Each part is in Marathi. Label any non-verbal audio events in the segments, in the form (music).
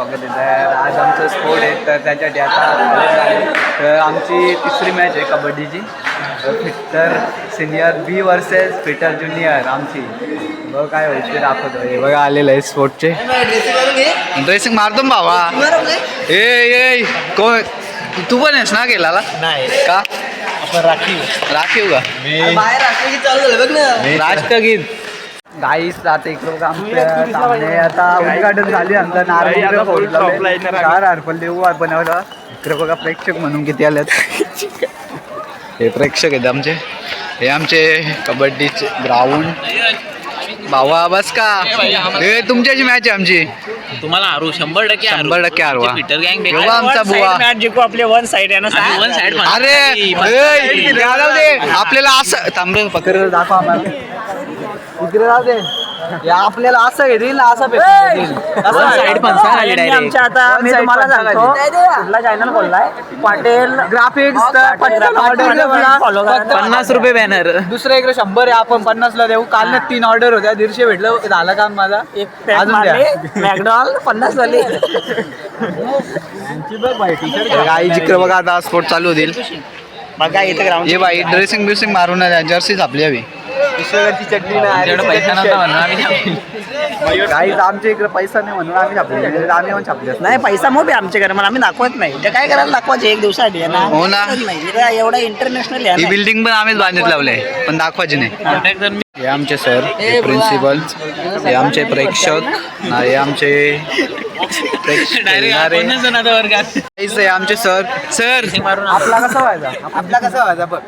स्वागत आहे आज आमचं स्पोर्ट आहे तर त्याच्यासाठी आता. तर आमची तिसरी मॅच आहे कबड्डीची. तर fitter senior B versus fitter junior आमची. बघ काय होईल ते दाखवतो. हे बघा आलेलं आहे स्पोर्टचे ड्रेसिंग मारतो ना भावा. ए ए कोण? तू पण आहेस ना गेला नाही. का? आपण राखीव राखीव का बाहेर राखीव चालू झालं बघ ना. राष्ट्रगीत. गाईस आता इकडं आमच्या सामने आता उद्घाटन झाले आमचं नारळ फोडलं चार हरपल देऊ बनवलं. इकडे बघा प्रेक्षक म्हणून किती आलेत. हे प्रेक्षक आहेत आमचे. हे आमचे कबड्डीचे ग्राउंड. भावा बस का? हे तुमच्याची मॅच आहे आमची. तुम्हाला हरू शंभर टक्के. शंभर टक्के हरवा. तुमचे पीटर गँग एवढा आमचा बुवा. मॅच जिंकू आपले वन साइड आहे ना वन साइड अरे आपल्याला असं थांबरे पकड दाखवा आम्हाला. इकडे दे. हे आपल्याला असं घेतील ना असं भेटून देतील. One side फणसा खाली direct. आमच्या आता One मी side तुम्हाला सांगतो कुठला चॅनल खोललाय पाटील ग्राफिक्स तर पटकन ऑर्डर Follow करा. पन्नास रुपये बॅनर दुसरं इकडे शंभर आहे आपण पन्नासला देऊ. काल ना तीन ऑर्डर होत्या दीडशे भेटलं. झालं काम माझा. एक पॅक अजून द्या. मारले मॅकडॉल पन्नास झाले गाई जिकडे बघा आता स्पोर्ट चालू होतील. बघा इथे ग्राउंड ये बाई ड्रेसिंग बिसिंग मारून जर्सी छापली हवी. चटणी म्हणून आम्ही काही आमच्या इकडे पैसा नाही म्हणून आम्ही छापले नाही. आम्ही पण छापले. नाही पैसा मोठे आमच्या घरी मला आम्ही दाखवत नाही. ते काय करायला दाखवायचे? एक दिवसासाठी आहे ना? हो ना. नाही. एवढा इंटरनॅशनल ही बिल्डिंग पण आम्हीच बांधत लावले पण दाखवायची नाही. हे. आमचे सर हे प्रिन्सिपल हे आमचे प्रेक्षक. ना हे आमचे प्रेक्षक आहे आमचे सर सर मारून आपला कसा व्हायचा? आपला कसा व्हायचा? बघ.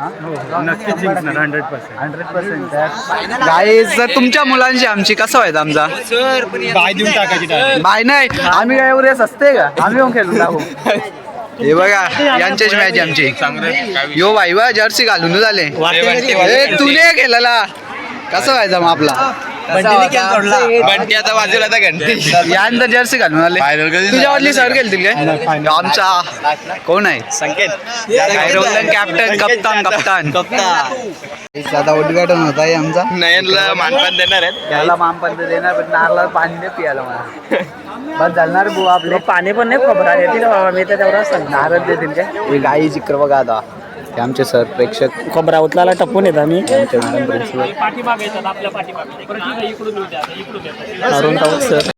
नक्कीच जिंकणार hundred percent hundred percent guys जर तुमच्या मुलांची आमची कसं व्हायचं आमचा? बाय देऊन टाकायची बाय नाही आम्ही काय एवढे असते का? आम्ही पण खेळून दाखवू हे बघा यांच्याच मॅच आमची. यो भाई वा जर्सी घालून झाले. ए, तुने केलेला कसं व्हायचा मग आपला? बंटी आता बाजूला आता घंटी. (laughs) यानंतर जर्सी घालून आले. तुझ्यावरली सर गेलतील काय? आमचा कोण आहे? संकेत. कॅप्टन कप्तान कप्तान. आता उद्घाटन होत आहे आमचा. नयनला मानपान देणार आहेत. याला मामपंत देणार पण नारळाला पाणी नाही पियाला मला. बस चालणार बुवा आपले. पाणी पण नाही खोबरा. येतील बाबा मी तर तेवढा सांग नारळ देतील काय? हे गाई चित्र बघा आता. हे आमचे सर प्रेक्षक. खोबरा उतलाला टपून येत आम्ही. आमचे madam principal Arun Raut sir.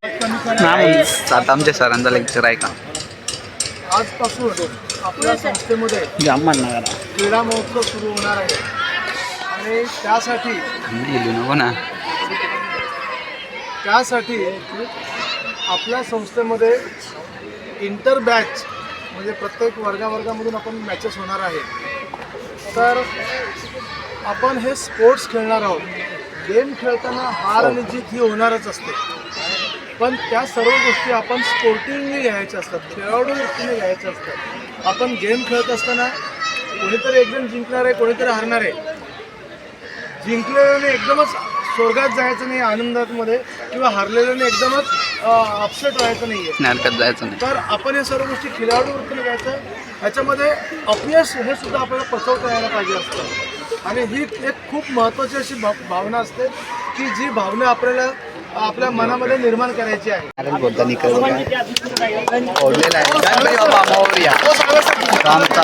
आता आमच्या सरांचा लेक्चर आहे का? आजपासून आपल्या संस्थेमध्ये क्रीडा महोत्सव सुरू होणार आहे. आणि त्यासाठी गेलो नको ना. त्यासाठी आपल्या संस्थेमध्ये इंटर बॅच म्हणजे प्रत्येक वर्गावर्गामधून आपण मॅचेस होणार आहे. तर आपण हे स्पोर्ट्स खेळणार आहोत. गेम खेळताना हार आणि जीत ही होणारच असते. पण त्या सर्व गोष्टी आपण स्पोर्टिंगली घ्यायच्या असतात. खेळाडू वृत्तीने घ्यायच्या असतात. आपण गेम खेळत असताना कोणीतरी एकदम जिंकणार आहे कोणीतरी हारणार आहे. जिंकलेल्याने एकदमच स्वर्गात जायचं नाही आनंदामध्ये किंवा हारलेल्याने एकदमच अपसेट व्हायचं नाही नारकात जायचं नाही. तर आपण या सर्व गोष्टी खिलाडू वृत्तीने घ्यायचं. ह्याच्यामध्ये अपयश हे सुद्धा आपल्याला पचवता यायला पाहिजे असतं. आणि ही एक खूप महत्त्वाची अशी भाव भावना असते की जी भावना आपल्याला आपल्या मनामध्ये निर्माण करायची आहे. नारळ बोलताना ओढलेला आहे. आमचा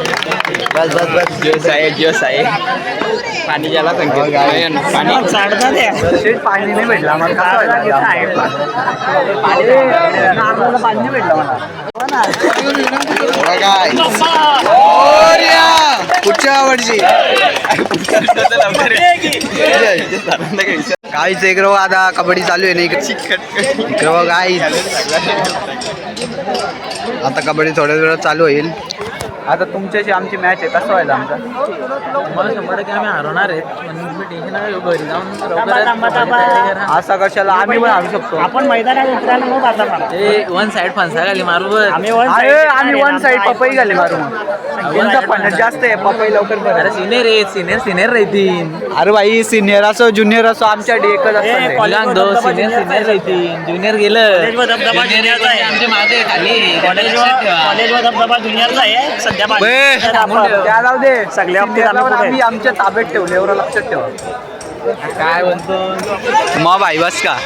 बस बस बस जोस आहे जोस आहे पाणी ज्याला संकेत पाणी चाडतात आहे. पाणी नाही भेटला मला पाणी नाही भेटलं मला काय. पुढच्या आवडची काहीच एक रो आता कबड्डी चालू आहे नाही इकडे इकडे बघ आता कबड्डी थोड्या वेळात चालू होईल आता तुमच्याशी आमची मॅच आहे कसं व्हायला आमचा? तुम्हाला शंभर टक्के आम्ही हरवणार आहेत पण तुम्ही टेन्शन नका घेऊ घरी जाऊन थांबा, थांबा, थांबा. असा कशाला? आम्ही पण हारू शकतो. आपण मैदानात उतरायला मग आता मारा. ए वन साइड फणसा खाली मारू बरं. आम्ही वन अरे साइड आम्ही वन साइड पपई घाले मारू. यांचा पन्नास जास्त आहे पपई लवकर अरे. सिनियर आहे सिनियर सिनियर राहतील अरे भाई सिनियर असो ज्युनियर असो आमच्या एकच ए, असतात रे. कॉलेज मुलांक दो सिनियर सिनियर राहतील ज्युनियर गेलं. कॉलेजवर धबधबा Junior junior आहे. आमच्या मागे खाली. कॉलेजवर कॉलेजवर धबधबा ज्युनियरचा आहे. सध्या त्या जाऊ दे. सगळ्या बाबतीत. आम्ही आमच्या ताब्यात ठेवले एवढं लक्षात ठेवा. काय म्हणतो? मग भाई बस का?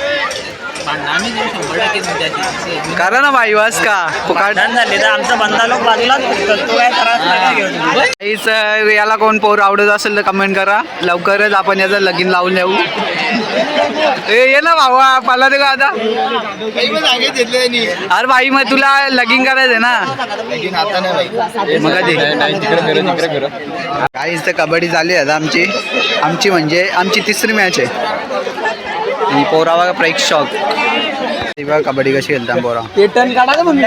करा ना भाई वास का याला कोण पोर आवडत असेल तर कमेंट करा. लवकरच आपण याचं लगीन लावून देऊ. ए ये ना भावा पाला ते का आता? अरे भाई मग तुला लगीन करायचंय ना? मग काहीच तर कबड्डी झाली आता आमची. आमची म्हणजे आमची तिसरी मॅच आहे. आणि पोरा बघा प्रेक्षक. ती बघा कबड्डी कशी खेळता पोरा. पेटर्न काढा का मम्मी.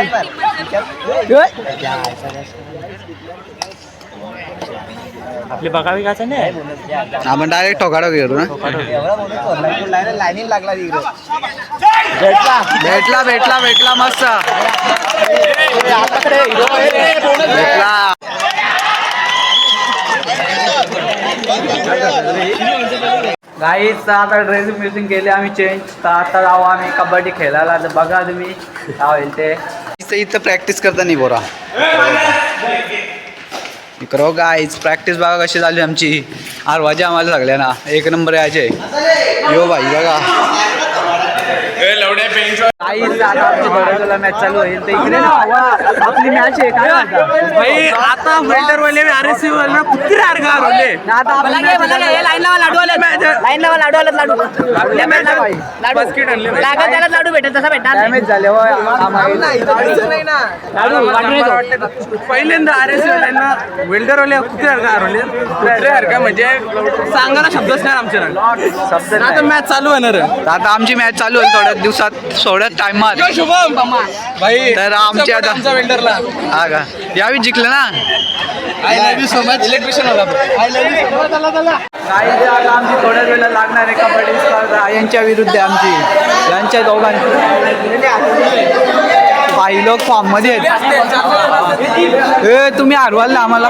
आपली बघावी का नाही? आपण डायरेक्ट ठोकाडा घेऊ ना. लागला तिकडे भेटला भेटला भेटला मस्त. भेटला. गाईच आता ड्रेसिंग ब्रेसिंग केली आम्ही चेंज तर आता जाऊ आम्ही कबड्डी खेळायला. तर बघा तुम्ही. काय होईल ते. इथं इथं प्रॅक्टिस करता नाही बोरा. करो गाईच प्रॅक्टिस बघा कशी झाली आमची. आर वाजा आम्हाला सगळ्यांना. एक नंबर यायचे. यो भाई बघा काहीच आता आमची बरोबर मॅच चालू होईल. तर इकडे ना बाबा, आपली मॅच आहे काय म्हणता? भाई आता वेल्डर वाले आर एस सी वाले कुत्री अर्गा हरवले ना आता आपली match आहे. लाईनला लाडू आले लागत त्याला लाडू भेटेल तसा भेटणार Damage झाले हो, आम्हाला. पहिल्यांदा वाल्यांना वेल्डर वाले कुत्री अर्गा हरवले कुत्री अर्गा म्हणजे सांगायला शब्दच नाही आमच्या शब्द आता. मॅच चालू होणार आता आमची मॅच चालू होईल थोड्या दिवसात. थोड्या टायमात यो शुभम. भाई तर आमच्या वेल्डरला हा का? यावी जिंकलं ना? I love you so much electrician होता आय लव्ह यू आता आमची थोड्याच वेळेला लागणार आहे कबड्डी स्पर्धा यांच्या विरुद्ध आहे आमची यांच्या दोघांची. काही लोक फॉर्ममध्ये आहेत. ए तुम्ही हरवाल ना आम्हाला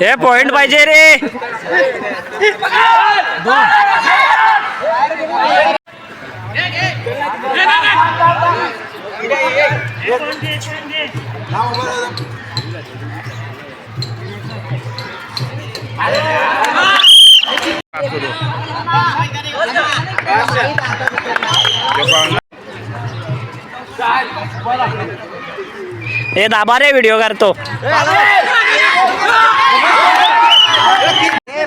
हे पॉइंट पाहिजे रे. हे दाबा रे व्हिडिओ करतो.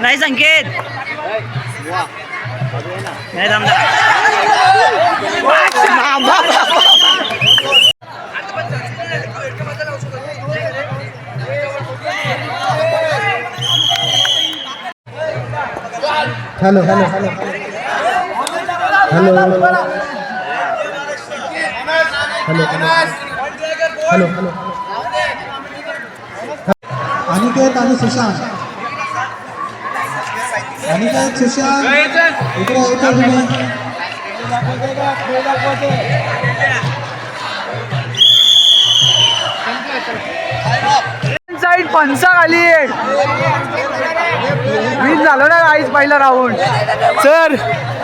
नाही संकेत. नाही समजा hello hello. Hello. Hello. Hello. Hello. Hello. Aniket आणि सुशांत. अनिकेत सुशांत? इकडे येतो तुम्ही? साईड पंचा खाली आहे. विन झालो ना आईच पहिला राऊंड सर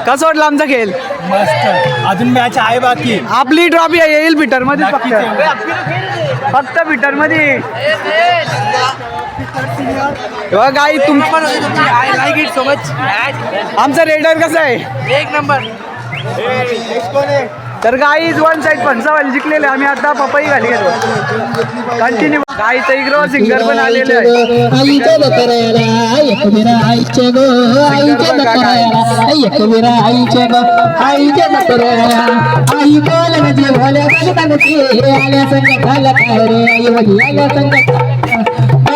कसं वाटलं आमचा खेळ? मस्त. अजून मॅच आहे बाकी. आपली ट्रॉफी येईल फिटरमध्ये फक्त. फक्त फिटरमध्ये गाई तुम I like it so much आमचा रेडर कसा आहे? एक नंबर. तर गाईज वन साईड पंचावन्न जिंकलेले आम्ही आता पपई घाली गेलो कंटिन्यू गाईचं इकडं सिंगर पण आलेले आहे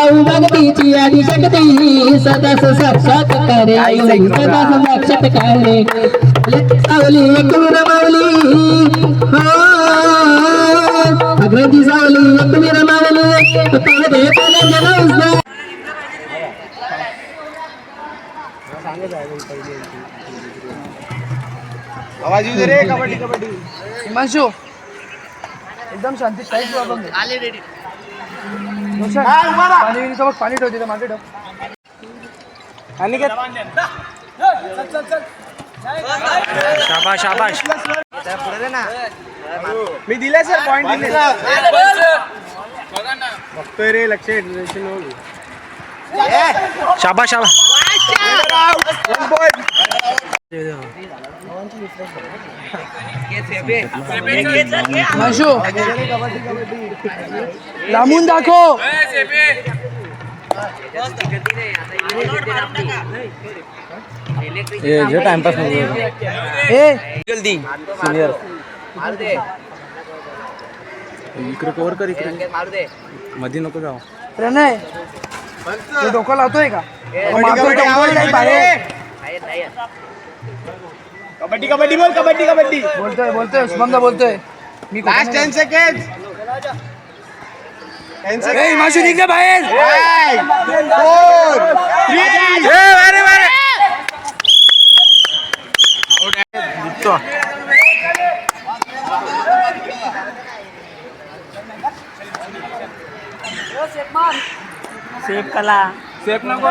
भाऊ भगतीची आधी शक्ती. सदा साक्षात करे. आई वडी सदा साक्षात करे. सावली एक विरा मावली हो. अग्रजी सावली एक विरा मावली पाहते पाण्याच्या नवसा आवाज येऊ दे रे कबड्डी कबड्डी. हिमांशू. एकदम शांती टाईट आपण आले रेडी पाणी सोबत पाणी ठेव तिथे मागे ठेव. आणि शाबाश शाबाश. मी दिले सर पॉईंट दिले. बघतोय रे लक्ष शाबाश शाबाश. लांबून दाखव. टाइमपास ए. जल्दी. इकडे कवर कर इकडे. मध्ये नको जाऊ. प्रणय तू डोकं लावतोय का? मागतोय डोकं नाही बाहेर कबड्डी कबड्डी बोल कबड्डी कबड्डी। बोलतोय बोलतोय शुभमदा बोलतोय। मी लास्ट टेन सेकंड हिमांशू निघले बाहेर। सेफ कला। सेफ नको।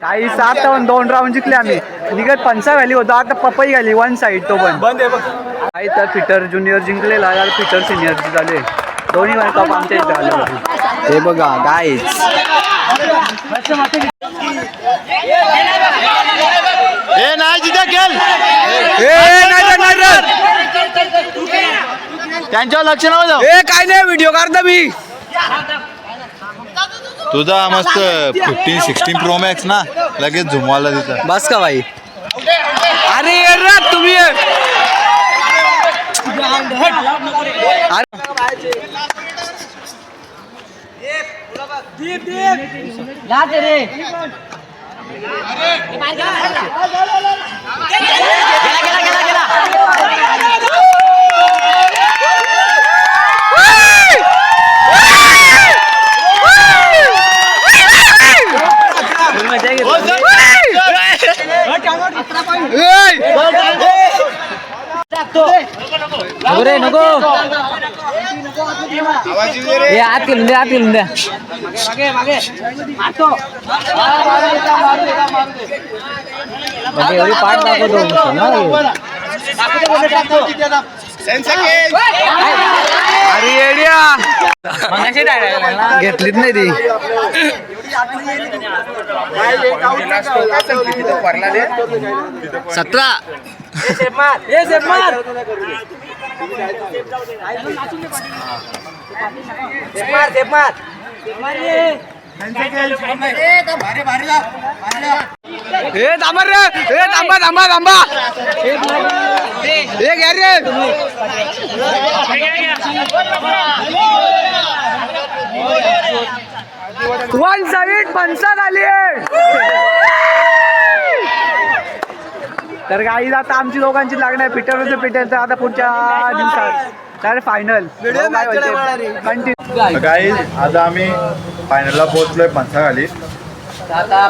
काही सात दोन राऊंड जिंकले आम्ही. निघत पंचा व्हॅली होता. आता पपई घाली वन साईड तो पण. बंद आहे तर फिटर ज्युनियर जिंकलेला. फिटर सिनियर झाले. दोन्ही कप आमच्या इथे आले होते ते बघा गाईज त्यांच्यावर लक्ष नव्हतं ए काय नाही व्हिडिओ काढता मी. तुझा मस्त फिफ्टीन सिक्स्टीन प्रो मॅक्स ना? लगेच झुमवाला तिथं बस का भाई? अरे ये रे तुम्ही राजे रे गेला गेला गेला गेला Exacto. नको रे नको. हे आत केलं द्या आत केलं द्या. म्हणजे एवढी पाठ दाखवतो ना अरे. येड्या. घेतलीच नाही ती. सतरा. ए थांबा रे. ए थांबा थांबा थांबा. ए घ्या रे वन साईड पंचायत आली आहे. तर काही आता आमची दोघांची लागणार पीटर होते पीटरचं आता पुढच्या दिवसात. तर फायनल कंटिन्यू काही आज आम्ही फायनलला पोहोचलोय पंचाखाली आता.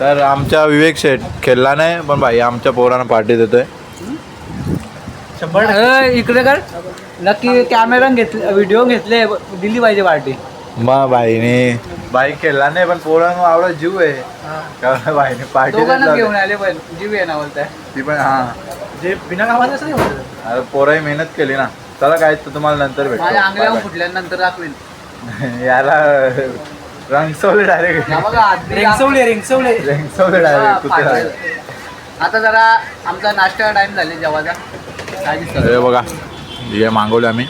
तर आमच्या विवेक शेठ खेळला नाही पण भाई आमच्या पोरांना पार्टी देतोय. इकडे कर. नक्की कॅमेरा घेतले व्हिडिओ घेतले दिली पाहिजे पार्टी मग भाईने बाई खेळला नाही पण पोरांना आवडत जीव आहे. भाईने पार्टी दोघांना घेऊन आले पण जीव आहे ना बोलताय. ती पण हा. जे बिना कामाचं नाही होत. अरे पोराही मेहनत केली ना. चला काय तर तुम्हाला नंतर माझ्या अंगल्यावर भेटतो फुटल्यानंतर दाखवेल (laughs) याला रंगसवले डायरेक्ट हा बघा, रेंगसवले रेंगसवले रंगसवले हा, डायरेक्ट. आता जरा आमचा नाश्ता टाइम झाले जेवाचा काय दिसतं? बघा हे मागवले आम्ही.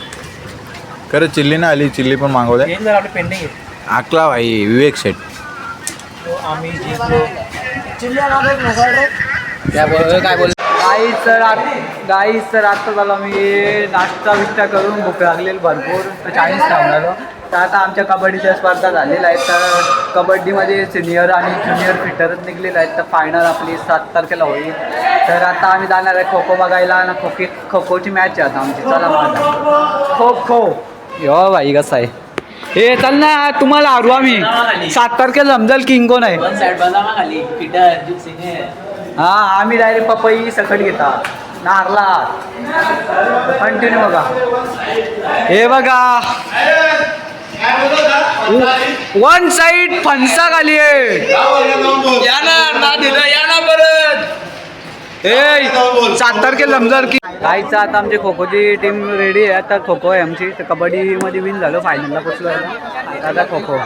खरं चिल्ली नाही आली चिल्ली पण मागवले जरा आपले पेंडिंग आहे. आकला भाई विवेक शेठ. आम्ही काय बोल गाई सर गाई सर आता झालं मी नाश्ता बिष्टा करून भूक लागलेली भरपूर. तर चाळीस थांबलो तर आता आमच्या कबड्डीच्या स्पर्धा झालेल्या आहेत. तर कबड्डीमध्ये सिनियर आणि ज्युनियर फिटरच निघलेले आहेत. तर फायनल आपली सात तारखेला होईल. तर आता आम्ही जाणार आहे खो खो बघायला. आणि खो खो खोची मॅच आहे आता आमची. चला माझा खो खो यो भाई कसं आहे? हे चल ना तुम्हाला हरवू आम्ही. सात तारखेला समजेल किंग कोण आहे. हा आम्ही डायरेक्ट पपई सकट घेता. नारला कंटिन्यू बघा. हे बघा. वन साइड फणसा खाली आहे. सात तारखेला समजर की काहीच आता आमची खो खोची टीम रेडी आहे. आता खो खो आहे आमची. तर कबड्डीमध्ये विन झालो फायनलला पोचलो आता. आता खो खो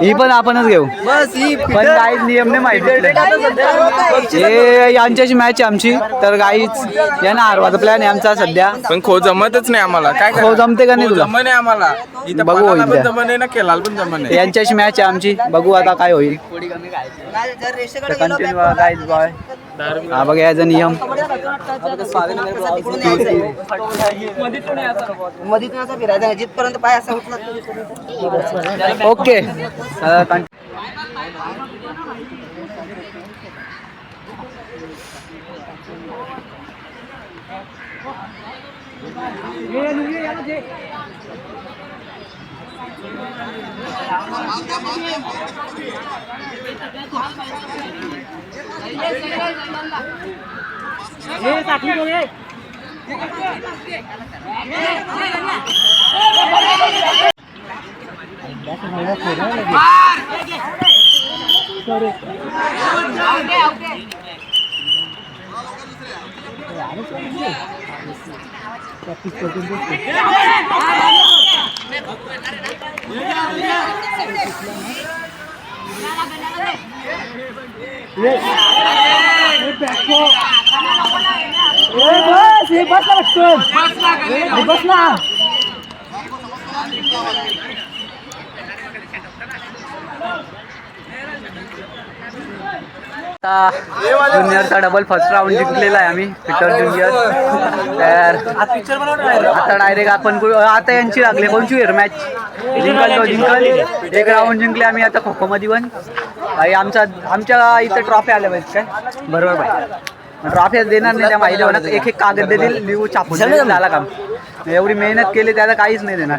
ही पण आपणच घेऊ. पण काहीच नियम नाही माहिती हे यांच्याशी मॅच आहे आमची. तर काहीच या ना हरवाचा प्लॅन आहे आमचा सध्या. पण खो जमतच नाही आम्हाला. काय खो जमते का नाही तुला? जमत नाही आम्हाला. इथं बघू पण जमत नाही यांच्याशी मॅच आहे आमची. बघू आता काय होईल. तर कंटिन्यू काहीच बॉय हा बघा याचा नियम. जिथपर्यंत मधीतून असं फिरायचं जिथपर्यंत बस असा उठला ओके आता बस ना. ज्युनियरचा डबल फर्स्ट राऊंड जिंकलेला आहे आम्ही पीटर ज्युनियर तर आता डायरेक्ट आपण आता यांची लागली कोणची मॅच जिंकल तो जिंकल. एक राऊंड जिंकले आम्ही आता खो खो मध्ये पण आमच्या आमच्या इथं ट्रॉफी आल्या पाहिजे काय? बरोबर भाई ट्रॉफी देणार नाही त्या माहिती होणार एक एक कागद देतील लिहू छापून देतील, झाला काम. एवढी मेहनत केली त्याला काहीच नाही देणार.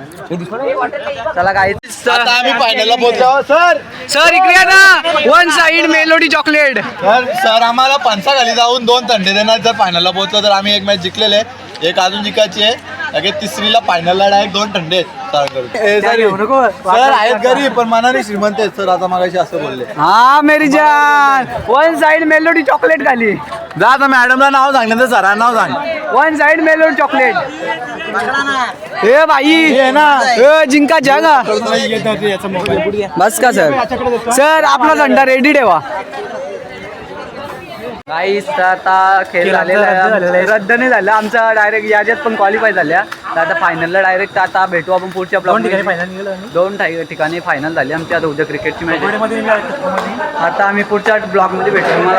चला काहीच आता आम्ही फायनलला पोहोचलो. सर! सर इकडे या ना. वन साइड मेलोडी चॉकलेट तर सर आम्हाला पंचाखाली जाऊन दोन थंडे देणार. जर फायनलला पोहोचलो तर आम्ही एक मॅच जिंकलेले. एक अजून जिंकायची आहे. लगेच तिसरीला फायनलला डायरेक्ट दोन थंडे सर. आहेत गरीब पण मनाने श्रीमंत आहेत सर. आता मागाशी असं बोलले. हा मेरी जान. वन साइड मेलोडी चॉकलेट खाली. जा आता मॅडमला नाव सांगण्याचं सरांना नाव सांग. वन साइड मेलोडी चॉकलेट हे भाई ना. ए, जिंका जागा. बस का सर? सर आपला झंडा रेडी ठेवा. काहीच आता खेळ झालेला आहे. रद्द नाही झालं. आमचा डायरेक्ट याच्यात पण क्वालिफाय झाल्या. तर आता फायनलला डायरेक्ट आता भेटू आपण पुढच्या ब्लॉक दोन ठिकाणी ठिकाणी फायनल झाली. आमची आता उद्या क्रिकेटची मॅच आता आम्ही पुढच्या ब्लॉकमध्ये भेटू. तुम्हाला